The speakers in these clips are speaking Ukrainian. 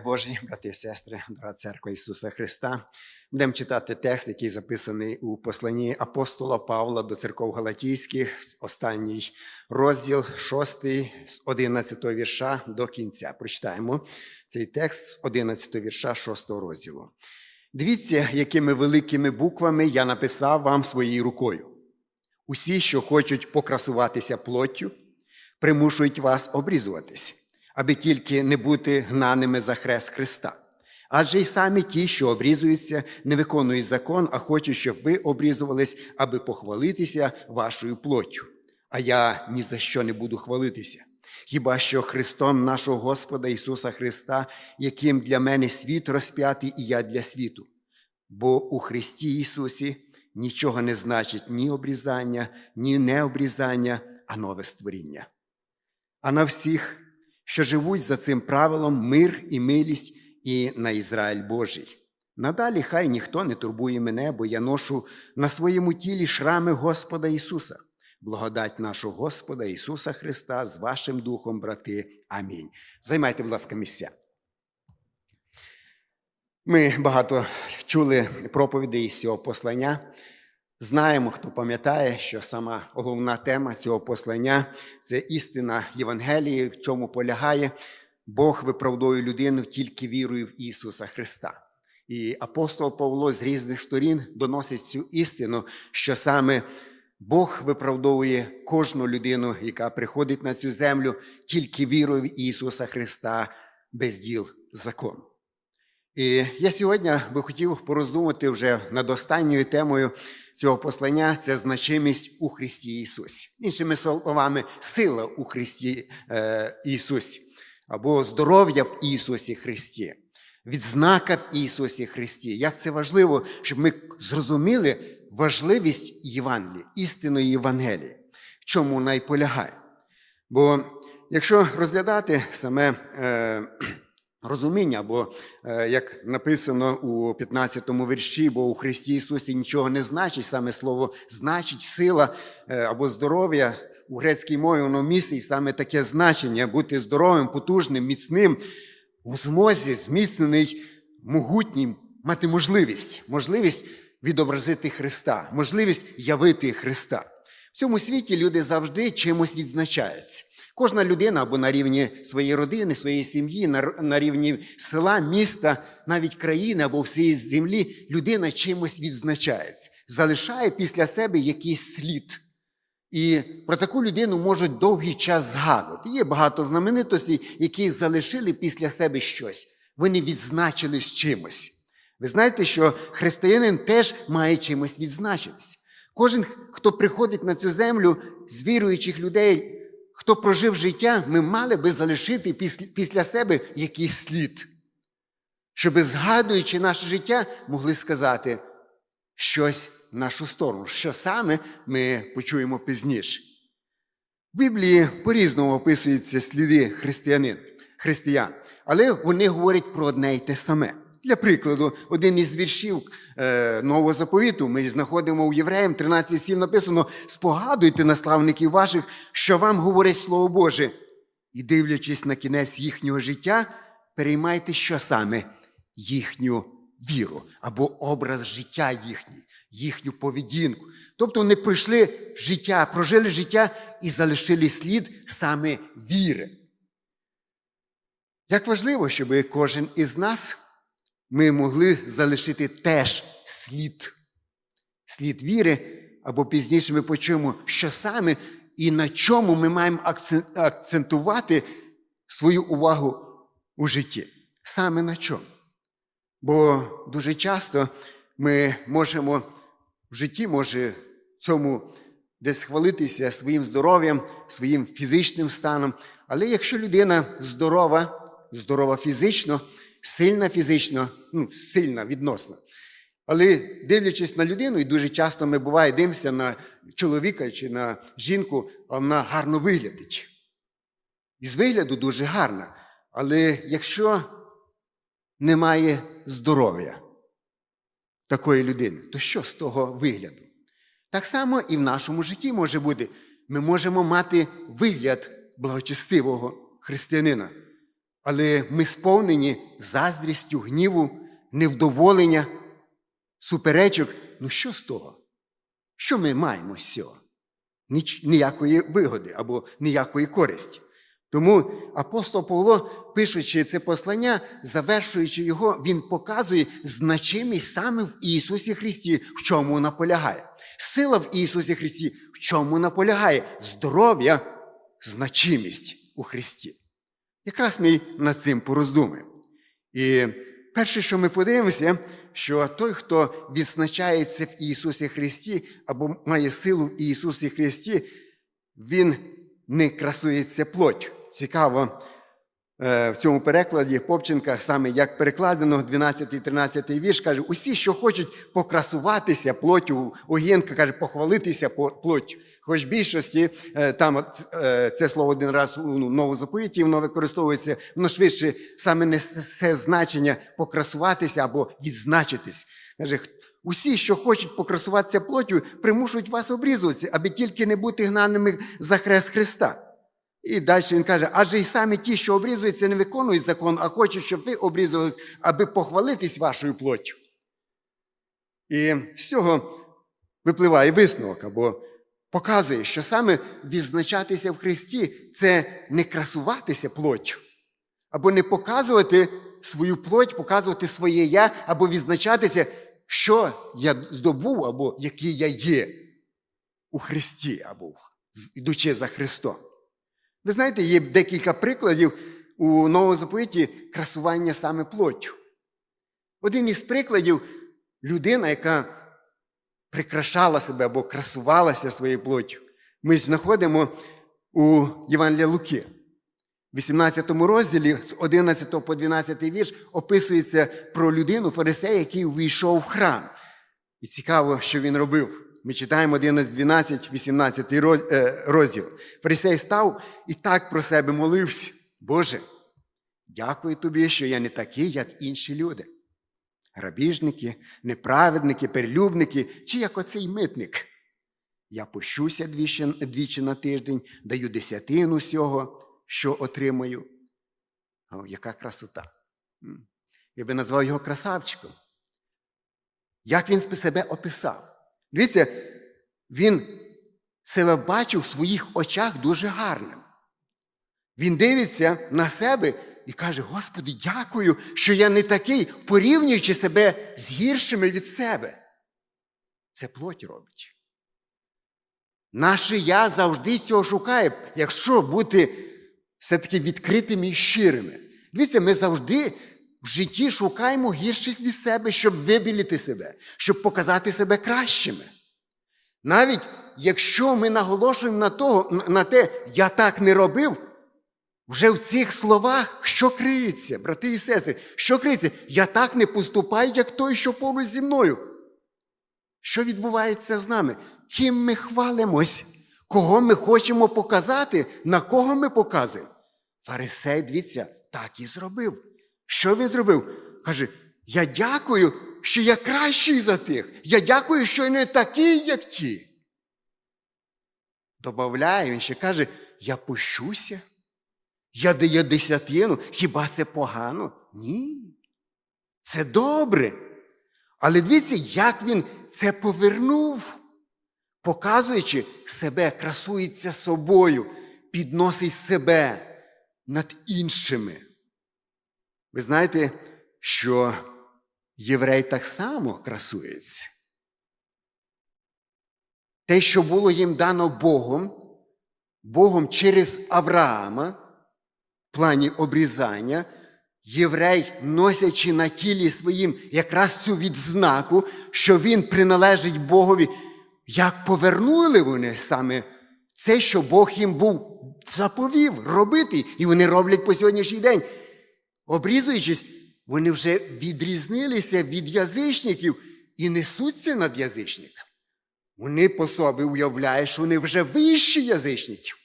Мир Божий, брати і сестри, дорога церква Ісуса Христа. Будемо читати текст, який записаний у посланні апостола Павла до церков Галатійських, останній розділ, 6, з 11 вірша до кінця. Прочитаємо цей текст з 11 вірша 6 розділу. Дивіться, якими великими буквами я написав вам своєю рукою. Усі, що хочуть покрасуватися плоттю, примушують вас обрізуватись аби тільки не бути гнаними за хрест Христа. Адже й самі ті, що обрізуються, не виконують закон, а хочуть, щоб ви обрізувались, аби похвалитися вашою плоттю. А я ні за що не буду хвалитися. Хіба що Христом нашого Господа Ісуса Христа, яким для мене світ розп'ятий, і я для світу. Бо у Христі Ісусі нічого не значить ні обрізання, ні необрізання, а нове створіння. А на всіх, що живуть за цим правилом мир і милість і на Ізраїль Божий. Надалі хай ніхто не турбує мене, бо я ношу на своєму тілі шрами Господа Ісуса. Благодать нашого Господа Ісуса Христа з вашим Духом, брати. Амінь. Займайте, будь ласка, місця. Ми багато чули проповідей із цього послання. Знаємо, хто пам'ятає, що сама головна тема цього послання це істина Євангелії, в чому полягає Бог виправдовує людину тільки вірою в Ісуса Христа. І апостол Павло з різних сторін доносить цю істину, що саме Бог виправдовує кожну людину, яка приходить на цю землю, тільки вірою в Ісуса Христа без діл закону. І я сьогодні би хотів пороздумати вже над останньою темою цього послання це значимість у Христі Ісусі. Іншими словами, сила у Христі е, Ісусі, або здоров'я в Ісусі Христі, відзнака в Ісусі Христі. Як це важливо, щоб ми зрозуміли важливість Євангелії, істинної Євангелії, в чому вона й полягає. Бо якщо розглядати саме. Е, Розуміння, бо, е, як написано у 15-му вірші, бо у Христі Ісусі нічого не значить, саме слово значить, сила е, або здоров'я у грецькій мові воно містить саме таке значення бути здоровим, потужним, міцним, у змозі, зміцнений, могутнім, мати можливість, можливість відобразити Христа, можливість явити Христа. В цьому світі люди завжди чимось відзначаються. Кожна людина або на рівні своєї родини, своєї сім'ї, на рівні села, міста, навіть країни або всієї землі, людина чимось відзначається, залишає після себе якийсь слід. І про таку людину можуть довгий час згадувати. Є багато знаменитостей, які залишили після себе щось. Вони відзначились чимось. Ви знаєте, що християнин теж має чимось відзначитись. Кожен, хто приходить на цю землю з віруючих людей хто прожив життя, ми мали би залишити після себе якийсь слід, щоб, згадуючи наше життя, могли сказати щось в нашу сторону, що саме ми почуємо пізніше. В Біблії по-різному описуються сліди християнин, християн, але вони говорять про одне й те саме. Для прикладу, один із віршів е, Нового заповіту ми знаходимо у Євреям 13.7 написано: спогадуйте наславників ваших, що вам говорить Слово Боже, і, дивлячись на кінець їхнього життя, переймайте, що саме їхню віру або образ життя їхній, їхню поведінку. Тобто вони пройшли життя, прожили життя і залишили слід саме віри. Як важливо, щоб кожен із нас ми могли залишити теж слід, слід віри, або пізніше ми почуємо, що саме і на чому ми маємо акцентувати свою увагу у житті. Саме на чому. Бо дуже часто ми можемо в житті, може, цьому десь хвалитися своїм здоров'ям, своїм фізичним станом. Але якщо людина здорова, здорова фізично, сильна фізично, ну, сильна відносно. Але дивлячись на людину, і дуже часто ми буває дивимося на чоловіка чи на жінку, а вона гарно виглядить. І з вигляду дуже гарна. Але якщо немає здоров'я такої людини, то що з того вигляду? Так само і в нашому житті може бути. Ми можемо мати вигляд благочестивого християнина але ми сповнені заздрістю, гніву, невдоволення, суперечок. Ну що з того? Що ми маємо з цього? Ніякої вигоди або ніякої користі. Тому апостол Павло, пишучи це послання, завершуючи його, він показує значимість саме в Ісусі Христі, в чому вона полягає. Сила в Ісусі Христі, в чому вона полягає? Здоров'я, значимість у Христі. Якраз ми над цим пороздумаємо. І перше, що ми подивимося, що той, хто відзначається в Ісусі Христі або має силу в Ісусі Христі, він не красується плоть. Цікаво, в цьому перекладі Попченка, саме як перекладено, 12-13 вірш, каже, усі, що хочуть покрасуватися плоттю, Огінка каже, похвалитися по- плоттю. Хоч в більшості е, там е, це слово один раз у ну, новозаповіті, воно використовується, воно швидше саме несе значення покрасуватися або відзначитись. Каже, «Х- усі, що хочуть покрасуватися плоттю, примушують вас обрізуватися, аби тільки не бути гнаними за хрест Христа. І далі він каже, адже й самі ті, що обрізуються, не виконують закон, а хочуть, щоб ви обрізували, аби похвалитись вашою плоттю. І з цього випливає висновок або показує, що саме відзначатися в Христі це не красуватися плоттю, або не показувати свою плоть, показувати своє я, або відзначатися, що я здобув, або який я є у Христі, або ідучи за Христом. Ви знаєте, є декілька прикладів у новому заповіті красування саме плоттю. Один із прикладів людина, яка прикрашала себе або красувалася своєю плоттю. Ми знаходимо у Євангелія Луки. В 18 розділі з 11 по 12 вірш описується про людину, фарисея, який увійшов в храм. І цікаво, що він робив. Ми читаємо 11, 12, 18 е, розділ. Фарисей став і так про себе молився. Боже, дякую тобі, що я не такий, як інші люди. Грабіжники, неправедники, перелюбники, чи як оцей митник. Я пощуся двічі, двічі на тиждень, даю десятину всього, що отримую. О, яка красота. Я би назвав його красавчиком. Як він себе описав? Дивіться, він себе бачив в своїх очах дуже гарним. Він дивиться на себе і каже: Господи, дякую, що я не такий, порівнюючи себе з гіршими від себе. Це плоть робить. Наше я завжди цього шукає, якщо бути все-таки відкритими і щирими. Дивіться, ми завжди в житті шукаємо гірших від себе, щоб вибілити себе, щоб показати себе кращими. Навіть якщо ми наголошуємо на, того, на те, я так не робив, вже в цих словах що криється, брати і сестри, що криється? Я так не поступаю, як той, що поруч зі мною. Що відбувається з нами? Ким ми хвалимось? Кого ми хочемо показати, на кого ми показуємо? Фарисей, дивіться, так і зробив. Що він зробив? Каже: Я дякую, що я кращий за тих. Я дякую, що я не такий, як ті. Добавляє, він ще каже: я пущуся. Я даю десятину. Хіба це погано? Ні. Це добре. Але дивіться, як він це повернув, показуючи себе, красується собою, підносить себе над іншими. Ви знаєте, що єврей так само красується. Те, що було їм дано Богом, Богом через Авраама, в плані обрізання, єврей, носячи на тілі своїм якраз цю відзнаку, що він приналежить Богові, як повернули вони саме це, що Бог їм був заповів робити, і вони роблять по сьогоднішній день. Обрізуючись, вони вже відрізнилися від язичників і несуться над язичниками. Вони по собі уявляють, що вони вже вищі язичників.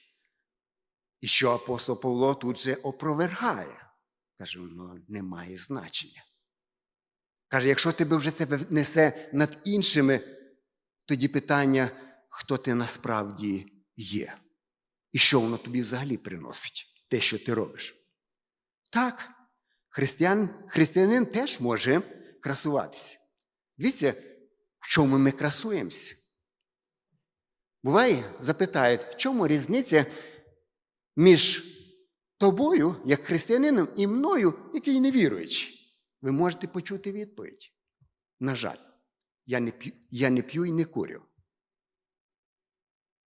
І що апостол Павло тут же опровергає. Каже, воно не має значення. Каже, якщо тебе вже це несе над іншими, тоді питання, хто ти насправді є. І що воно тобі взагалі приносить, те, що ти робиш. Так, християн, християнин теж може красуватися. Дивіться, в чому ми красуємося. Буває, запитають, в чому різниця між тобою, як християнином, і мною, який невіруючий? Ви можете почути відповідь. На жаль, я не п'ю, я не п'ю і не курю.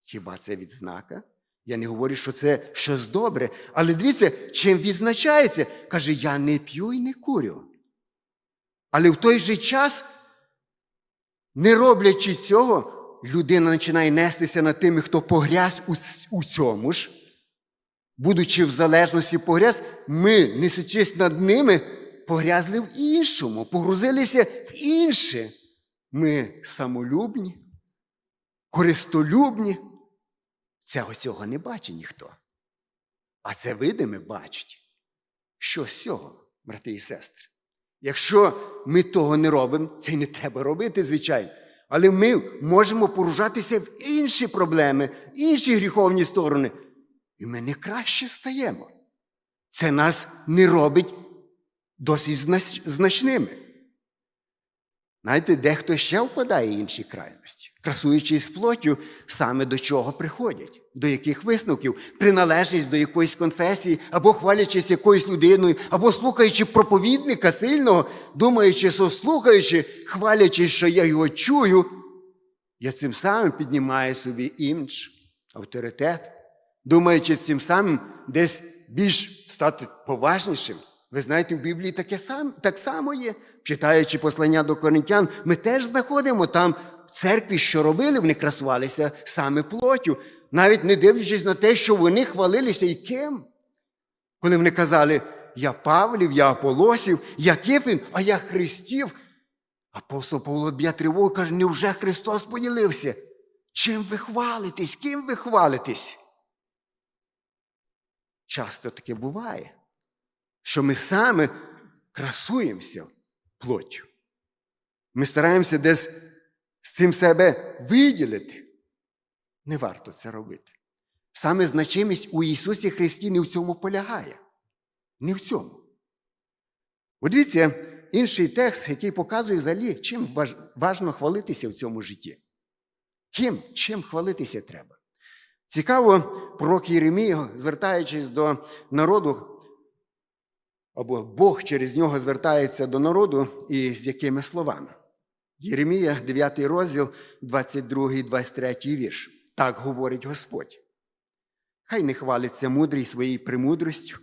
Хіба це відзнака? Я не говорю, що це щось добре. Але дивіться, чим відзначається? Каже, я не п'ю і не курю. Але в той же час, не роблячи цього, людина починає нестися над тими, хто погряз у, цьому ж. Будучи в залежності погряз, ми, несучись над ними, погрязли в іншому, погрузилися в інше. Ми самолюбні, користолюбні. Цього цього не бачить ніхто. А це видиме бачить. Що з цього, брати і сестри? Якщо ми того не робимо, це не треба робити, звичайно. Але ми можемо поружатися в інші проблеми, інші гріховні сторони. І ми не краще стаємо. Це нас не робить досить значними. Знаєте, дехто ще впадає в інші крайності, красуючись плоттю, саме до чого приходять, до яких висновків, приналежність до якоїсь конфесії, або хвалячись якоюсь людиною, або слухаючи проповідника сильного, думаючи, що слухаючи, хвалячись, що я його чую, я цим самим піднімаю собі імідж, авторитет, думаючи цим самим десь більш стати поважнішим. Ви знаєте, в Біблії таке сам, так само є. Читаючи послання до коринтян, ми теж знаходимо там в церкві, що робили, вони красувалися саме плоттю, навіть не дивлячись на те, що вони хвалилися і ким. Коли вони казали, я Павлів, я Аполосів, я Кефін, а я Христів. Апостол Павло б'є тривогу каже, невже Христос поділився? Чим ви хвалитесь? Ким ви хвалитесь? Часто таке буває, що ми саме красуємося плоттю. Ми стараємося десь з цим себе виділити. Не варто це робити. Саме значимість у Ісусі Христі не в цьому полягає. Не в цьому. От дивіться, інший текст, який показує взагалі, чим важ- важно хвалитися в цьому житті. Ким, чим хвалитися треба. Цікаво, пророк Єремія, звертаючись до народу, або Бог через нього звертається до народу і з якими словами. Єремія, 9 розділ, 22, 23 вірш. Так говорить Господь. Хай не хвалиться мудрий своєю премудростю,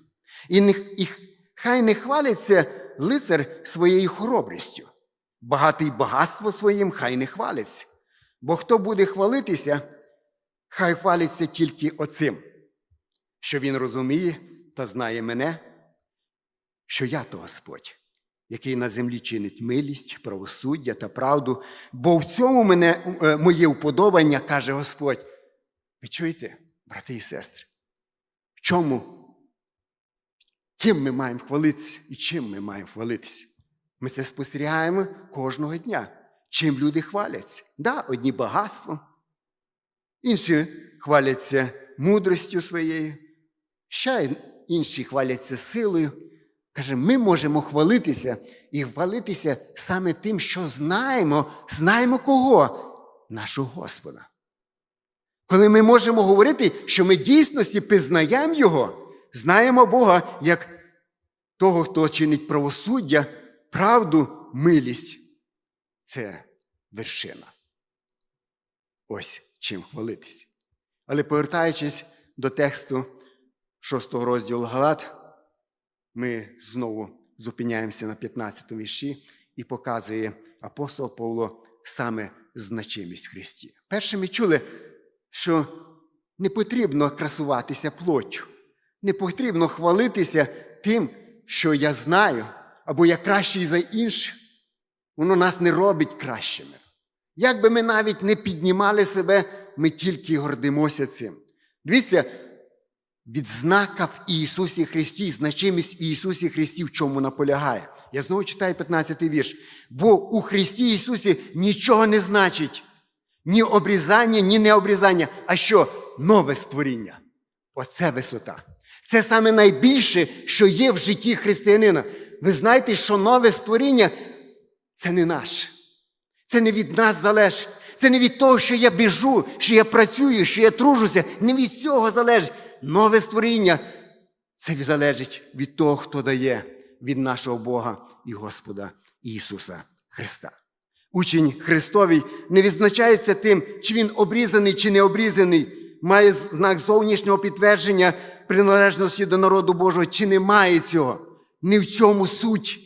і, не, і хай не хвалиться лицар своєю хоробрістю. Багатий багатство своїм хай не хвалиться. Бо хто буде хвалитися, хай хвалиться тільки оцим, що він розуміє та знає мене, що я то Господь, який на землі чинить милість, правосуддя та правду, бо в цьому мене е, моє уподобання, каже Господь. Ви чуєте, брати і сестри? В чому? Ким ми маємо хвалитися і чим ми маємо хвалитися? Ми це спостерігаємо кожного дня. Чим люди хваляться? Да, одні багатством, інші хваляться мудростю своєю, ще інші хваляться силою. Каже, ми можемо хвалитися і хвалитися саме тим, що знаємо, знаємо кого? Нашого Господа. Коли ми можемо говорити, що ми дійсності пізнаємо Його, знаємо Бога як того, хто чинить правосуддя, правду, милість. Це вершина. Ось чим хвалитись. Але повертаючись до тексту 6 розділу Галат, ми знову зупиняємося на 15 вірші і показує апостол Павло саме значимість Христі. Перше ми чули, що не потрібно красуватися плоттю, не потрібно хвалитися тим, що я знаю, або я кращий за інших. Воно нас не робить кращими. Як би ми навіть не піднімали себе, ми тільки гордимося цим. Дивіться, відзнака в Ісусі Христі, значимість Ісусі Христі в чому наполягає. Я знову читаю 15 вірш. Бо у Христі Ісусі нічого не значить. Ні обрізання, ні необрізання, а що нове створіння. Оце висота. Це саме найбільше, що є в житті християнина. Ви знаєте, що нове створіння це не наше. Це не від нас залежить. Це не від того, що я біжу, що я працюю, що я тружуся. Не від цього залежить. Нове створіння це залежить від того, хто дає від нашого Бога і Господа Ісуса Христа. Учень Христовий не відзначається тим, чи він обрізаний, чи не обрізаний, має знак зовнішнього підтвердження приналежності до народу Божого, чи не має цього. Не в цьому суть.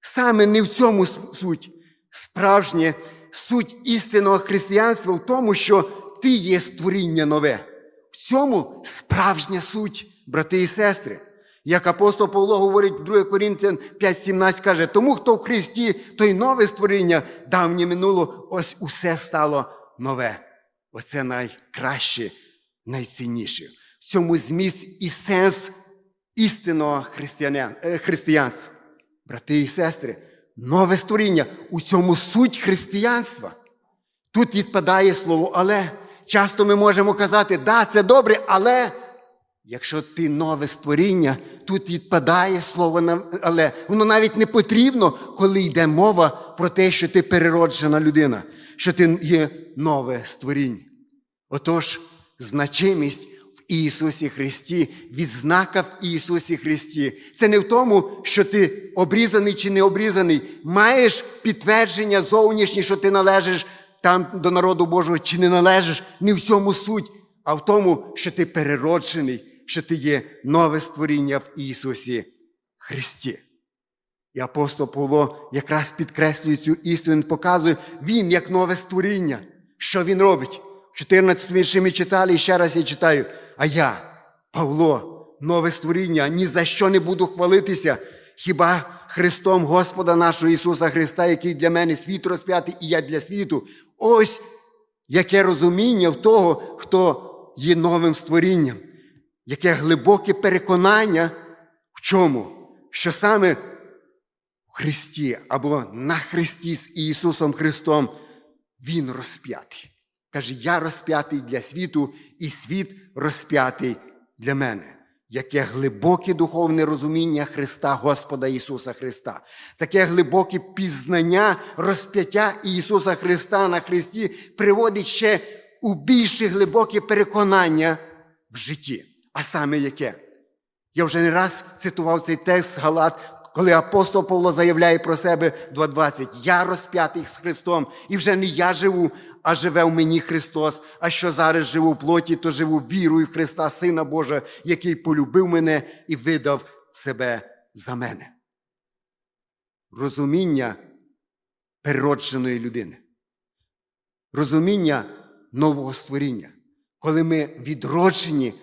Саме не в цьому суть. Справжнє суть істинного християнства в тому, що ти є створіння нове. Цьому справжня суть, брати і сестри. Як апостол Павло говорить в 2 Корінтян 5,17 каже, тому хто в Христі, той нове створіння, давнє минуло, ось усе стало нове. Оце найкраще, найцінніше. В цьому зміст і сенс істинного е, християнства. Брати і сестри, нове створіння у цьому суть християнства. Тут відпадає слово але. Часто ми можемо казати, да, це добре, але якщо ти нове створіння, тут відпадає слово але. Воно навіть не потрібно, коли йде мова про те, що ти перероджена людина, що ти є нове створіння. Отож, значимість Ісусі Христі, відзнака в Ісусі Христі. Це не в тому, що ти обрізаний чи не обрізаний, маєш підтвердження зовнішнє, що ти належиш там до народу Божого, чи не належиш, не в цьому суть, а в тому, що ти перероджений, що ти є нове створіння в Ісусі Христі. І апостол Павло якраз підкреслює цю істину, він показує він як нове створіння. Що він робить? В 14 вірші ми читали, і ще раз я читаю. А я, Павло, нове створіння, ні за що не буду хвалитися. Хіба Христом Господа нашого Ісуса Христа, який для мене світ розп'ятий, і я для світу. Ось яке розуміння в того, хто є новим створінням, яке глибоке переконання в чому? Що саме в Христі або на Христі з Ісусом Христом Він розп'ятий. Каже, я розп'ятий для світу, і світ розп'ятий для мене. Яке глибоке духовне розуміння Христа Господа Ісуса Христа, таке глибоке пізнання розп'яття Ісуса Христа на Христі приводить ще у більше глибоке переконання в житті. А саме яке? Я вже не раз цитував цей текст Галат, коли апостол Павло заявляє про себе 2.20. Я розп'ятий з Христом, і вже не я живу, а живе в мені Христос. А що зараз живу в плоті, то живу вірою в Христа, Сина Божа, який полюбив мене і видав себе за мене. Розуміння переродженої людини. Розуміння нового створіння. Коли ми відроджені,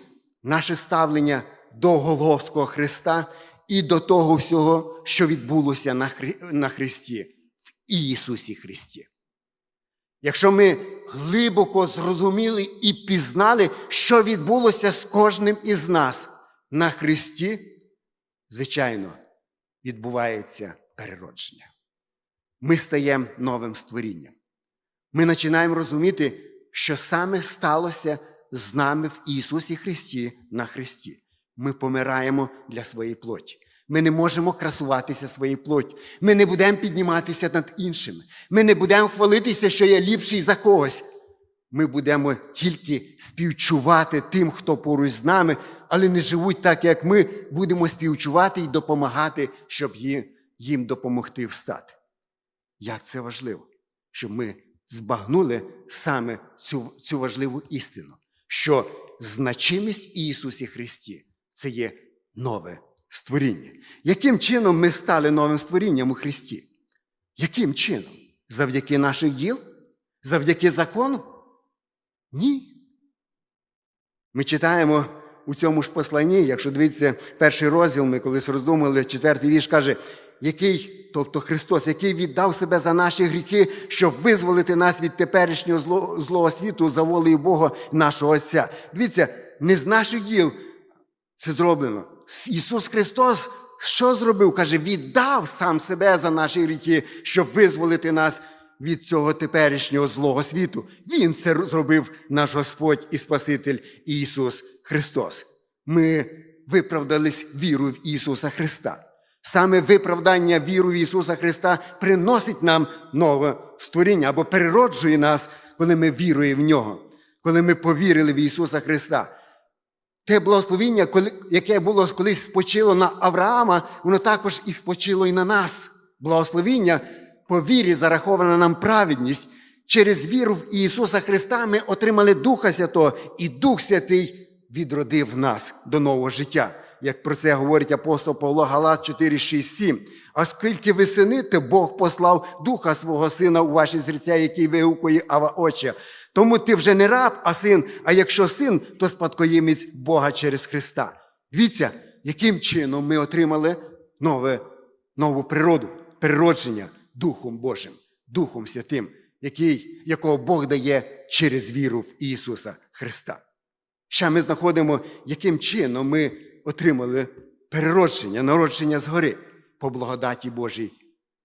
наше ставлення до Голговського Христа і до того всього, що відбулося на, Хри... на Христі, в Ісусі Христі. Якщо ми глибоко зрозуміли і пізнали, що відбулося з кожним із нас на Христі, звичайно, відбувається переродження. Ми стаємо новим створінням. Ми починаємо розуміти, що саме сталося з нами в Ісусі Христі на Христі. Ми помираємо для своєї плоті. Ми не можемо красуватися своєю плоттю. Ми не будемо підніматися над іншими. Ми не будемо хвалитися, що я ліпший за когось. Ми будемо тільки співчувати тим, хто поруч з нами, але не живуть так, як ми, будемо співчувати і допомагати, щоб їм, допомогти встати. Як це важливо, щоб ми збагнули саме цю, цю важливу істину, що значимість Ісусі Христі це є нове створіння. Яким чином ми стали новим створінням у Христі? Яким чином? Завдяки наших діл? Завдяки закону? Ні. Ми читаємо у цьому ж посланні, якщо дивіться перший розділ, ми колись роздумали, четвертий вірш каже, який, тобто Христос, який віддав себе за наші гріхи, щоб визволити нас від теперішнього зло, злого світу за волею Бога, нашого Отця. Дивіться, не з наших діл це зроблено. Ісус Христос що зробив? Каже, віддав сам себе за наші гріхи, щоб визволити нас від цього теперішнього злого світу. Він це зробив наш Господь і Спаситель Ісус Христос. Ми виправдались вірою в Ісуса Христа. Саме виправдання віру в Ісуса Христа приносить нам нове створіння або перероджує нас, коли ми віруємо в Нього, коли ми повірили в Ісуса Христа. Те благословіння, яке було колись спочило на Авраама, воно також і спочило і на нас. Благословіння по вірі зарахована нам праведність. Через віру в Ісуса Христа ми отримали Духа Святого, і Дух Святий відродив нас до нового життя. Як про це говорить апостол Павло Галат 4, 6, 7. А скільки ви сини, то Бог послав Духа свого Сина у ваші серця, який вигукує Ава Отче. Тому ти вже не раб, а син, а якщо син, то спадкоємець Бога через Христа. Дивіться, яким чином ми отримали нове, нову природу, природження Духом Божим, Духом Святим, який, якого Бог дає через віру в Ісуса Христа. Ще ми знаходимо, яким чином ми отримали переродження, народження згори по благодаті Божій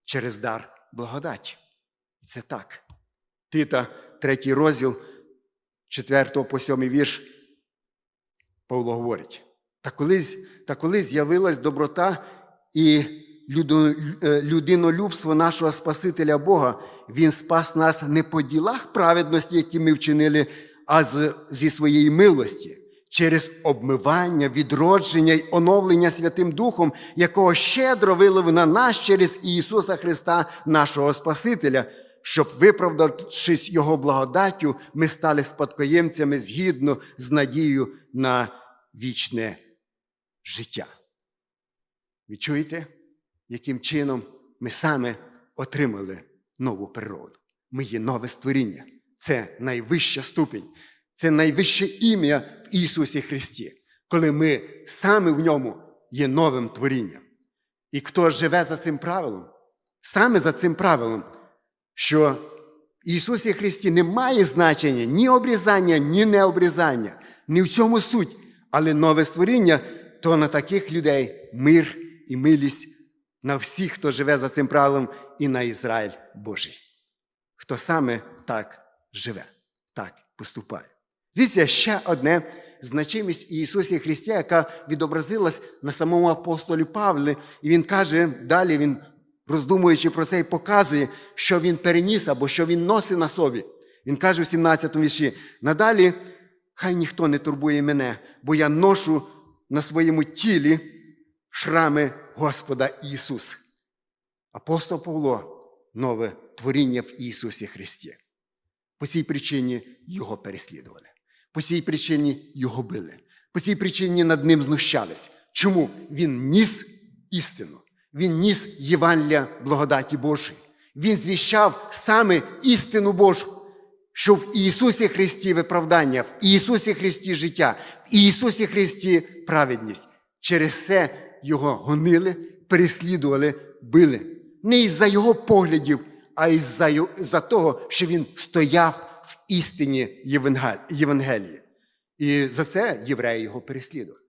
через дар благодаті. І це так. Тита, третій розділ, 4 по 7 вірш, Павло говорить. Та коли, та коли з'явилась доброта і е, людинолюбство нашого Спасителя Бога, Він спас нас не по ділах праведності, які ми вчинили, а зі своєї милості, через обмивання, відродження й оновлення Святим Духом, якого щедро вилив на нас через Ісуса Христа, нашого Спасителя, щоб, виправдавшись Його благодаттю, ми стали спадкоємцями згідно з надією на вічне життя. Ви чуєте, яким чином ми саме отримали нову природу? Ми є нове створіння. Це найвища ступінь, це найвище ім'я в Ісусі Христі, коли ми саме в ньому є новим творінням. І хто живе за цим правилом, саме за цим правилом, що Ісусі Христі немає значення ні обрізання, ні необрізання, ні в цьому суть, але нове створіння, то на таких людей мир і милість на всіх, хто живе за цим правилом, і на Ізраїль Божий. Хто саме так живе, так поступає. Дивіться, ще одне значимість Ісусі Христі, яка відобразилась на самому апостолі Павлі. І він каже, далі він, роздумуючи про це, і показує, що він переніс або що він носить на собі. Він каже в 17 му вірші: надалі хай ніхто не турбує мене, бо я ношу на своєму тілі шрами Господа Ісуса. Апостол Павло нове творіння в Ісусі Христі. По цій причині його переслідували. По цій причині його били. По цій причині над ним знущались. Чому? Він ніс істину. Він ніс Євангелія благодаті Божої. Він звіщав саме істину Божу, що в Ісусі Христі виправдання, в Ісусі Христі життя, в Ісусі Христі праведність. Через це його гонили, переслідували, били. Не із-за його поглядів, а із-за за того, що він стояв в істині Євангелії. І за це євреї його переслідували.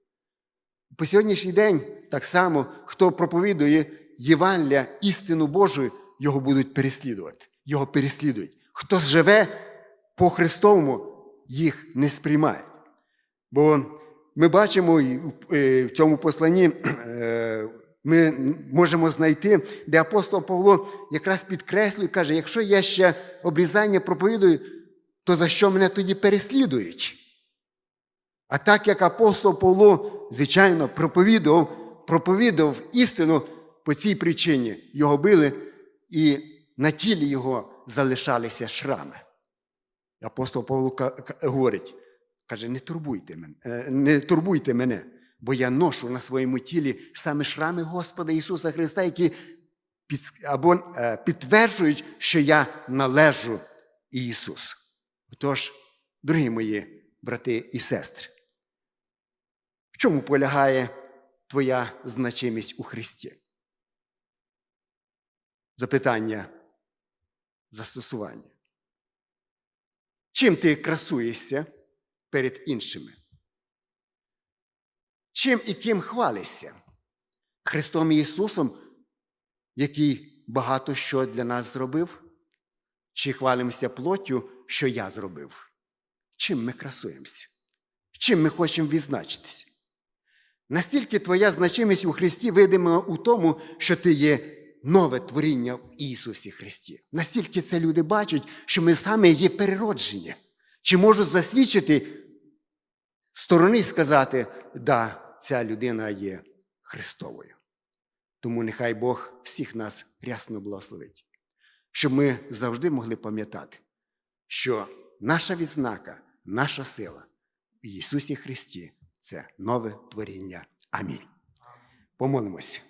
По сьогоднішній день так само, хто проповідує Євангелія, істину Божу, його будуть переслідувати. Його переслідують. Хто живе по Христовому, їх не сприймає. Бо ми бачимо в- е, цьому посланні, е, ми можемо знайти, де апостол Павло якраз підкреслює, каже: якщо я ще обрізання проповідую, то за що мене тоді переслідують? А так як апостол Павло, звичайно, проповідував, проповідував істину по цій причині, його били, і на тілі його залишалися шрами. Апостол Павло говорить, каже, не турбуйте мене, не турбуйте мене, бо я ношу на своєму тілі саме шрами Господа Ісуса Христа, які під, або е, підтверджують, що я належу Ісусу. Тож, дорогі мої брати і сестри, чому полягає твоя значимість у Христі? Запитання застосування. Чим ти красуєшся перед іншими? Чим і ким хвалишся? Христом Ісусом, який багато що для нас зробив? Чи хвалимося плоттю, що я зробив? Чим ми красуємося? Чим ми хочемо відзначитись? Настільки твоя значимість у Христі видима у тому, що ти є нове творіння в Ісусі Христі. Настільки це люди бачать, що ми саме є переродження. Чи можуть засвідчити сторони і сказати, да, ця людина є Христовою. Тому нехай Бог всіх нас рясно благословить, щоб ми завжди могли пам'ятати, що наша відзнака, наша сила в Ісусі Христі це нове творіння. Амінь. Помолимось.